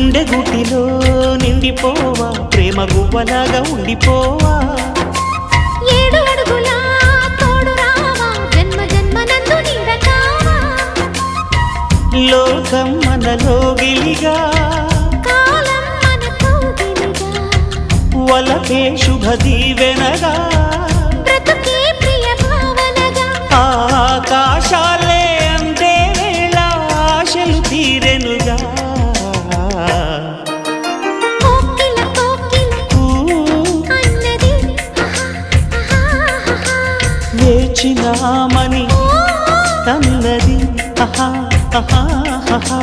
గుండె గుటిలో నిండిపోవా ప్రేమ గువ్వలాగా ఉండిపోవా? ఏడు అడుగుల తోడు రావా జన్మ జన్మ నందు నీడ కావా లోకం మనలో గిలిగా కాలం మన కౌగిలిగా వలకే శుభ దీవెనగా బ్రతుకే ప్రియ భావనగా. ఆకాశాలే అందే వేళ ఆశలు తీరెనుగా. వేచినామని తన్నది. ఆహా ఆహా ఆహా